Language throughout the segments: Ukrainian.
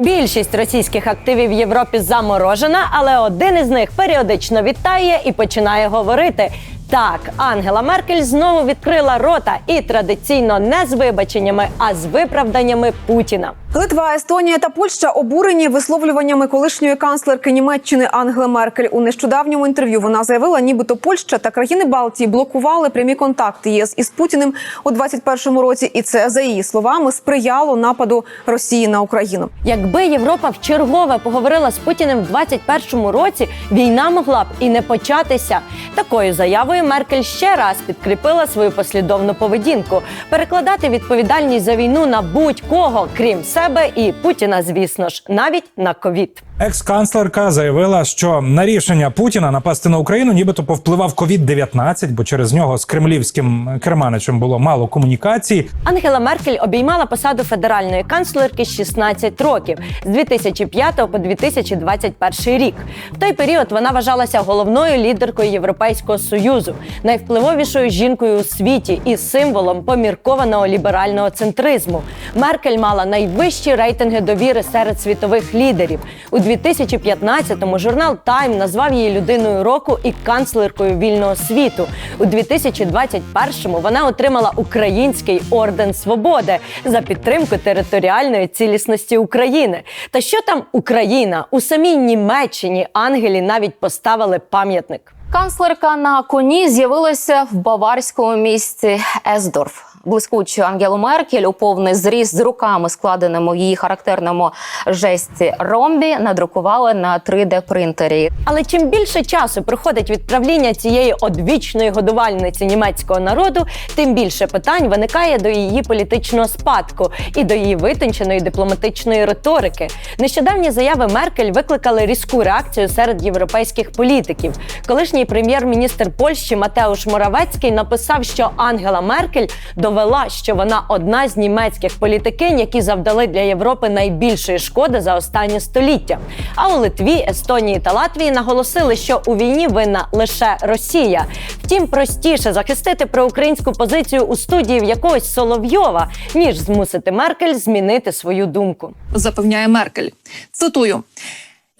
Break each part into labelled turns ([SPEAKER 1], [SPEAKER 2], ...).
[SPEAKER 1] Більшість російських активів в Європі заморожена, але один із них періодично вітає і починає говорити. Так, Ангела Меркель знову відкрила рота і традиційно не з вибаченнями, а з виправданнями Путіна.
[SPEAKER 2] Литва, Естонія та Польща обурені висловлюваннями колишньої канцлерки Німеччини Ангели Меркель. У нещодавньому інтерв'ю вона заявила, нібито Польща та країни Балтії блокували прямі контакти ЄС із Путіним у 21-му році, і це за її словами сприяло нападу Росії на Україну.
[SPEAKER 1] Якби Європа вчергове поговорила з Путіним в 21-му році, війна могла б і не початися. Такою заявою Меркель ще раз підкріпила свою послідовну поведінку, перекладати відповідальність за війну на будь-кого, крім себе і Путіна, звісно ж, навіть на ковід.
[SPEAKER 3] Екс-канцлерка заявила, що на рішення Путіна напасти на Україну нібито повпливав COVID-19, бо через нього з кремлівським керманичем було мало комунікації.
[SPEAKER 1] Ангела Меркель обіймала посаду федеральної канцлерки 16 років з 2005 по 2021 рік. В той період вона вважалася головною лідеркою Європейського союзу, найвпливовішою жінкою у світі і символом поміркованого ліберального центризму. Меркель мала найвищі рейтинги довіри серед світових лідерів. У 2015-му журнал Time назвав її людиною року і канцлеркою вільного світу. У 2021-му вона отримала Український орден свободи за підтримку територіальної цілісності України. Та що там Україна у самій Німеччині Ангелі навіть поставили пам'ятник.
[SPEAKER 4] Канцлерка на коні з'явилася в баварському місті Есдорф. Блискучу Ангелу Меркель у повний зріст з руками, складеними в її характерному жесті ромбі, надрукували на 3D-принтері.
[SPEAKER 1] Але чим більше часу проходить від правління цієї одвічної годувальниці німецького народу, тим більше питань виникає до її політичного спадку і до її витонченої дипломатичної риторики. Нещодавні заяви Меркель викликали різку реакцію серед європейських політиків. Колишній прем'єр-міністр Польщі Матеуш Моравецький написав, що Ангела Меркель довела, що вона одна з німецьких політикинь, які завдали для Європи найбільшої шкоди за останнє століття. А у Литві, Естонії та Латвії наголосили, що у війні винна лише Росія. Втім, простіше захистити проукраїнську позицію у студії в якогось Соловйова, ніж змусити Меркель змінити свою думку.
[SPEAKER 5] запевняє Меркель. Цитую.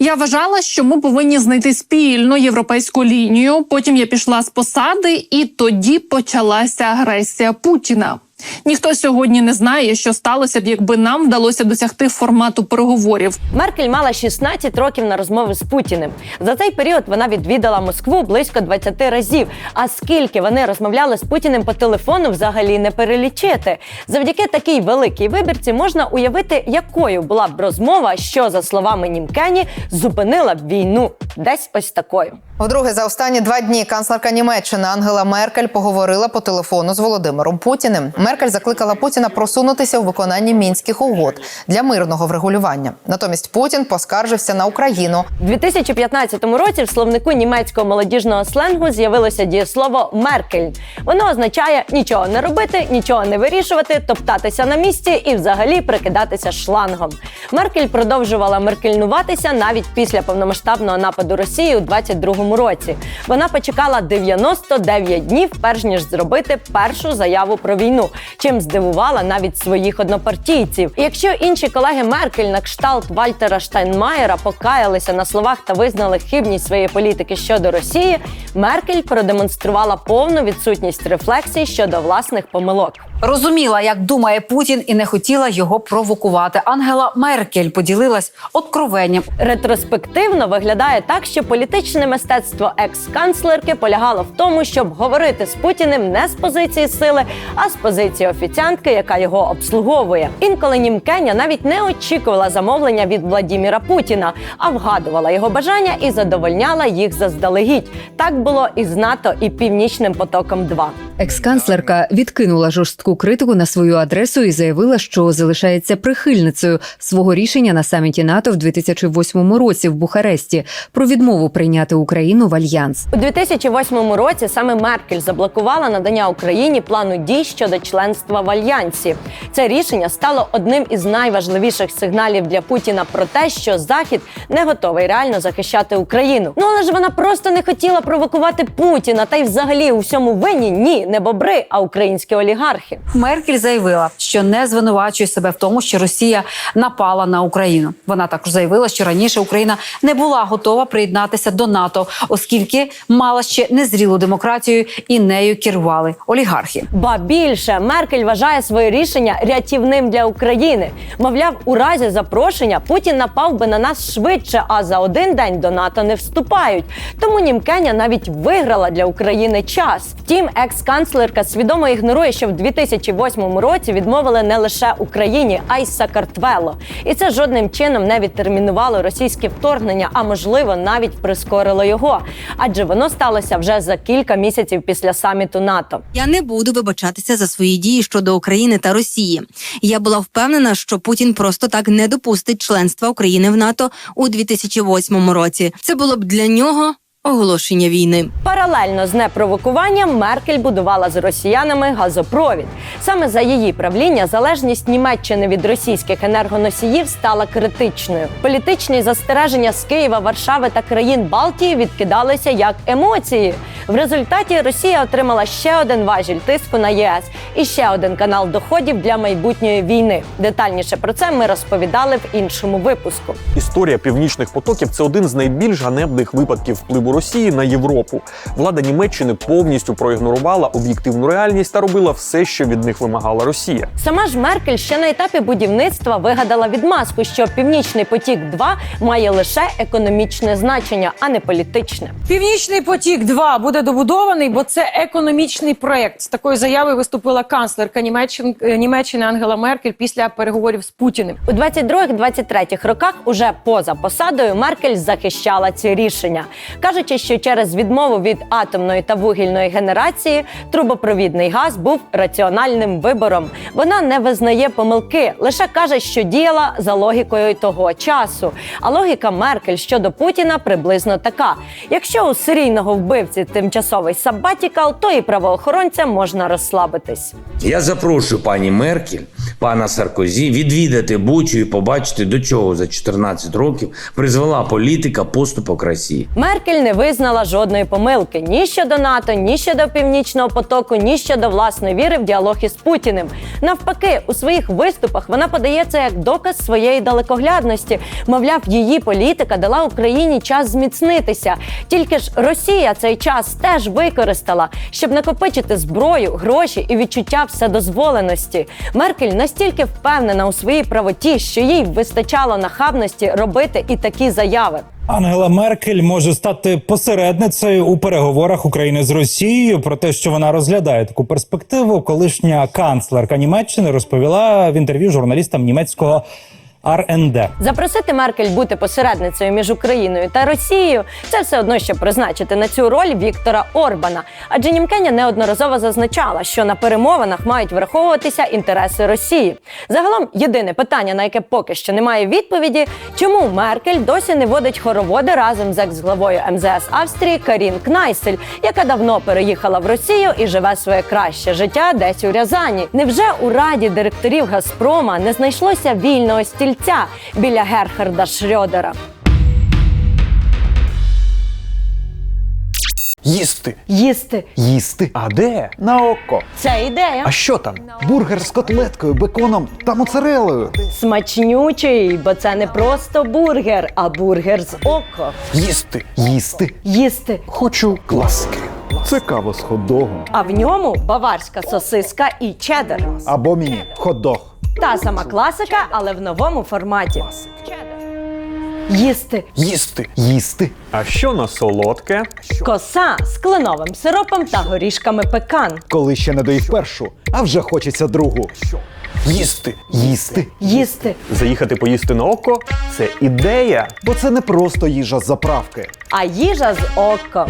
[SPEAKER 5] Я вважала, що ми повинні знайти спільну європейську лінію. Потім я пішла з посади, і тоді почалася агресія Путіна. Ніхто сьогодні не знає, що сталося б, якби нам вдалося досягти формату переговорів.
[SPEAKER 1] Меркель мала 16 років на розмови з Путіним. За цей період вона відвідала Москву близько 20 разів. А скільки вони розмовляли з Путіним по телефону, взагалі не перелічити. Завдяки такій великій вибірці можна уявити, якою була б розмова, що за словами Німкені зупинила б війну. Десь ось такою.
[SPEAKER 6] Вдруге, за останні два дні канцлерка Німеччини Ангела Меркель поговорила по телефону з Володимиром Путіним. Меркель закликала Путіна просунутися у виконанні мінських угод для мирного врегулювання. Натомість Путін поскаржився на Україну.
[SPEAKER 1] У 2015 році в словнику німецького молодіжного сленгу з'явилося дієслово меркель. Воно означає нічого не робити, нічого не вирішувати, топтатися на місці і взагалі прикидатися шлангом. Меркель продовжувала меркельнуватися навіть після повномасштабного нападу Росії у 22-му році. Вона почекала 99 днів, перш ніж зробити першу заяву про війну, чим здивувала навіть своїх однопартійців. І якщо інші колеги Меркель на кшталт Вальтера Штайнмаєра покаялися на словах та визнали хибність своєї політики щодо Росії, Меркель продемонструвала повну відсутність рефлексій щодо власних помилок.
[SPEAKER 7] Розуміла, як думає Путін, і не хотіла його провокувати. Ангела Меркель поділилась откровенням.
[SPEAKER 1] Ретроспективно виглядає так, що політичне мистецтво екс-канцлерки полягало в тому, щоб говорити з Путіним не з позиції сили, а з позиції офіціантки, яка його обслуговує. Інколи німкеня навіть не очікувала замовлення від Владіміра Путіна, а вгадувала його бажання і задовольняла їх заздалегідь. Так було і з НАТО, і північним потоком. 2
[SPEAKER 8] Екс-канцлерка відкинула жорстку критику на свою адресу і заявила, що залишається прихильницею свого рішення на саміті НАТО в 2008 році в Бухаресті про відмову прийняти Україну в альянс.
[SPEAKER 1] У 2008 році саме Меркель заблокувала надання Україні плану дій щодо членства членства в альянсі. Це рішення стало одним із найважливіших сигналів для Путіна про те, що Захід не готовий реально захищати Україну. Ну але ж вона просто не хотіла провокувати Путіна, та й взагалі у всьому винні ні, не бобри, а українські олігархи.
[SPEAKER 7] Меркель заявила, що не звинувачує себе в тому, що Росія напала на Україну. Вона також заявила, що раніше Україна не була готова приєднатися до НАТО, оскільки мала ще незрілу демократію і нею керували олігархи.
[SPEAKER 1] Ба більше Меркель вважає своє рішення рятівним для України. Мовляв, у разі запрошення Путін напав би на нас швидше, а за один день до НАТО не вступають. Тому Німкеня навіть виграла для України час. Втім, екс-канцлерка свідомо ігнорує, що в 2008 році відмовили не лише Україні, а й Сакартвело. І це жодним чином не відтермінувало російське вторгнення, а можливо навіть прискорило його. Адже воно сталося вже за кілька місяців після саміту НАТО.
[SPEAKER 9] Я не буду вибачатися за свої дії щодо України та Росії. Я була впевнена, що Путін просто так не допустить членства України в НАТО у 2008 році. Це було б для нього оголошення війни.
[SPEAKER 1] Паралельно з непровокуванням Меркель будувала з росіянами газопровід. Саме за її правління залежність Німеччини від російських енергоносіїв стала критичною. Політичні застереження з Києва, Варшави та країн Балтії відкидалися як емоції. В результаті Росія отримала ще один важіль тиску на ЄС і ще один канал доходів для майбутньої війни. Детальніше про це ми розповідали в іншому випуску.
[SPEAKER 10] Історія північних потоків це один з найбільш ганебних випадків впливу Росії на Європу. Влада Німеччини повністю проігнорувала об'єктивну реальність та робила все, що від них вимагала Росія.
[SPEAKER 1] Сама ж Меркель ще на етапі будівництва вигадала відмазку, що Північний потік 2 має лише економічне значення, а не політичне.
[SPEAKER 11] Північний потік 2 буде добудований, бо це економічний проект. З такою заявою виступила канцлерка Німеччини, Німеччини Ангела Меркель після переговорів з Путіним.
[SPEAKER 1] У 22-23 роках, уже поза посадою, Меркель захищала ці рішення, кажучи, що через відмову від атомної та вугільної генерації трубопровідний газ був раціональним вибором. Вона не визнає помилки, лише каже, що діяла за логікою того часу. А логіка Меркель щодо Путіна приблизно така: якщо у серійного вбивці тимчасовий сабатікал, то і правоохоронцям можна розслабитись.
[SPEAKER 12] Я запрошую пані Меркель, пана Саркозі відвідати Бучу і побачити, до чого за 14 років призвела політика поступок Росії.
[SPEAKER 1] Меркель не визнала жодної помилки ні щодо НАТО, ні щодо північного потоку, ні щодо власної віри в діалог із Путіним. Навпаки, у своїх виступах вона подає це як доказ своєї далекоглядності. Мовляв, її політика дала Україні час зміцнитися. Тільки ж Росія цей час теж використала, щоб накопичити зброю, гроші і відчуття вседозволеності. Меркель настільки впевнена у своїй правоті, що їй вистачало нахабності робити і такі заяви.
[SPEAKER 3] Ангела Меркель може стати посередницею у переговорах України з Росією. Про те, що вона розглядає таку перспективу, колишня канцлерка Німеччини розповіла в інтерв'ю журналістам німецького РНД.
[SPEAKER 1] Запросити Меркель бути посередницею між Україною та Росією це все одно, що призначити на цю роль Віктора Орбана. Адже Німкеня неодноразово зазначала, що на перемовинах мають враховуватися інтереси Росії. Загалом, єдине питання, на яке поки що немає відповіді, чому Меркель досі не водить хороводи разом з екс-главою МЗС Австрії Карін Кнайсель, яка давно переїхала в Росію і живе своє краще життя десь у Рязані. Невже у раді директорів Газпрома не знайшлося вільного стільця біля Герхарда Шрьодера?
[SPEAKER 10] Їсти,
[SPEAKER 1] Їсти
[SPEAKER 10] їсти. А де?
[SPEAKER 13] На око.
[SPEAKER 1] це ідея.
[SPEAKER 10] А що там?
[SPEAKER 13] Бургер з котлеткою, беконом та моцарелою.
[SPEAKER 1] Смачнючий, бо це не просто бургер, а бургер з око.
[SPEAKER 10] Їсти.
[SPEAKER 13] Їсти.
[SPEAKER 1] Їсти.
[SPEAKER 13] Хочу класики. Це кава з хот-догом.
[SPEAKER 1] А в ньому баварська сосиска і чеддер.
[SPEAKER 13] Або мені хот-дог.
[SPEAKER 1] Та сама класика, але в новому форматі. Їсти
[SPEAKER 10] Їсти.
[SPEAKER 13] Їсти.
[SPEAKER 10] А що на солодке?
[SPEAKER 1] коса з кленовим сиропом та горішками пекан.
[SPEAKER 13] Коли ще не доїв першу, а вже хочеться другу.
[SPEAKER 10] Їсти.
[SPEAKER 13] Їсти.
[SPEAKER 1] Їсти.
[SPEAKER 10] Заїхати поїсти на око це ідея.
[SPEAKER 13] Бо це не просто їжа з заправки.
[SPEAKER 1] А їжа з око.